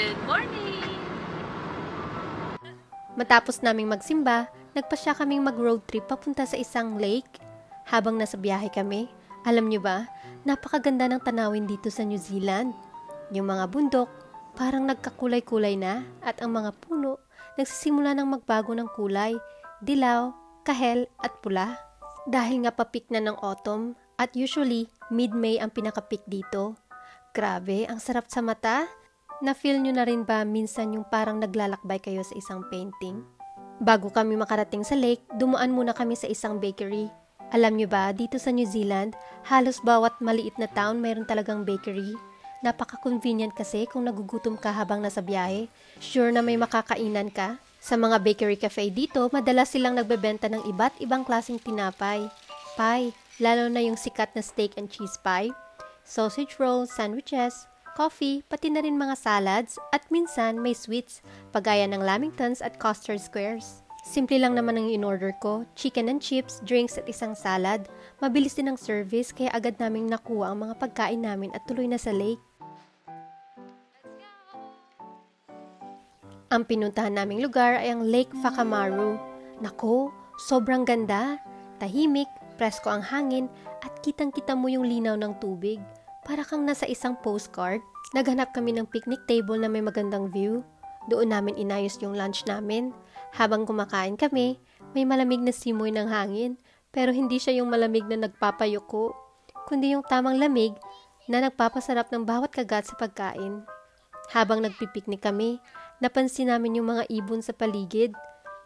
Good morning! Matapos naming magsimba, nagpasya kaming mag-road trip papunta sa isang lake. Habang nasa biyahe kami, alam nyo ba, napakaganda ng tanawin dito sa New Zealand. Yung mga bundok, parang nagkakulay-kulay na at ang mga puno, nagsisimula ng magbago ng kulay, dilaw, kahel at pula. Dahil nga papik na ng autumn at usually mid-May ang pinakapik dito. Grabe, ang sarap sa mata. Na-feel nyo na rin ba minsan yung parang naglalakbay kayo sa isang painting? Bago kami makarating sa lake, dumaan muna kami sa isang bakery. Alam nyo ba, dito sa New Zealand, halos bawat maliit na town mayroon talagang bakery. Napaka-convenient kasi kung nagugutom ka habang nasa biyahe. Sure na may makakainan ka. Sa mga bakery cafe dito, madalas silang nagbebenta ng iba't ibang klaseng tinapay. Pie, lalo na yung sikat na steak and cheese pie. Sausage rolls, sandwiches, coffee, pati na rin mga salads, at minsan may sweets, pagaya ng lamingtons at custard squares. Simple lang naman ang in-order ko, chicken and chips, drinks at isang salad. Mabilis din ang service kaya agad naming nakuha ang mga pagkain namin at tuloy na sa lake. Ang pinuntahan naming lugar ay ang Lake Whakamaru. Nako, sobrang ganda. Tahimik, presko ang hangin, at kitang-kita mo yung linaw ng tubig. Para kang nasa isang postcard. Naghanap kami ng picnic table na may magandang view. Doon namin inayos yung lunch namin. Habang kumakain kami, may malamig na simoy ng hangin, pero hindi siya yung malamig na nagpapayuko, kundi yung tamang lamig na nagpapasarap ng bawat kagat sa pagkain. Habang nagpipiknik kami, napansin namin yung mga ibon sa paligid.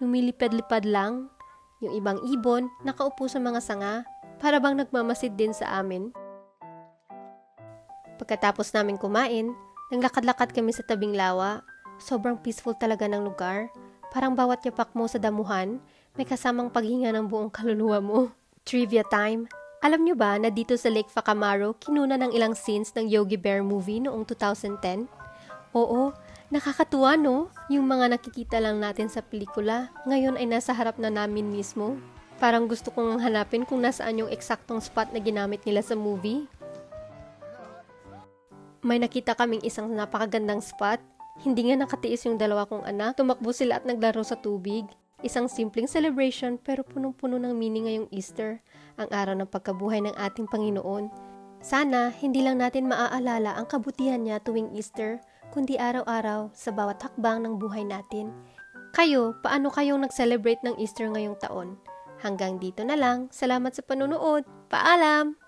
Lumilipad-lipad lang. Yung ibang ibon, nakaupo sa mga sanga, para bang nagmamasid din sa amin. Pagkatapos namin kumain, naglakad-lakad kami sa tabing lawa. Sobrang peaceful talaga ng lugar. Parang bawat yapak mo sa damuhan, may kasamang paghinga ng buong kaluluwa mo. Trivia time! Alam nyo ba na dito sa Lake Whakamaru, kinuna ng ilang scenes ng Yogi Bear movie noong 2010? Oo, nakakatuwa no? Yung mga nakikita lang natin sa pelikula, ngayon ay nasa harap na namin mismo. Parang gusto kong hanapin kung nasaan yung eksaktong spot na ginamit nila sa movie. May nakita kaming isang napakagandang spot. Hindi nga nakatiis yung dalawa kong anak. Tumakbo sila at naglaro sa tubig. Isang simpleng celebration pero punong-puno ng meaning ngayong Easter, ang araw ng pagkabuhay ng ating Panginoon. Sana hindi lang natin maaalala ang kabutihan niya tuwing Easter, kundi araw-araw sa bawat hakbang ng buhay natin. Kayo, paano kayong nag-celebrate ng Easter ngayong taon? Hanggang dito na lang. Salamat sa panunood. Paalam!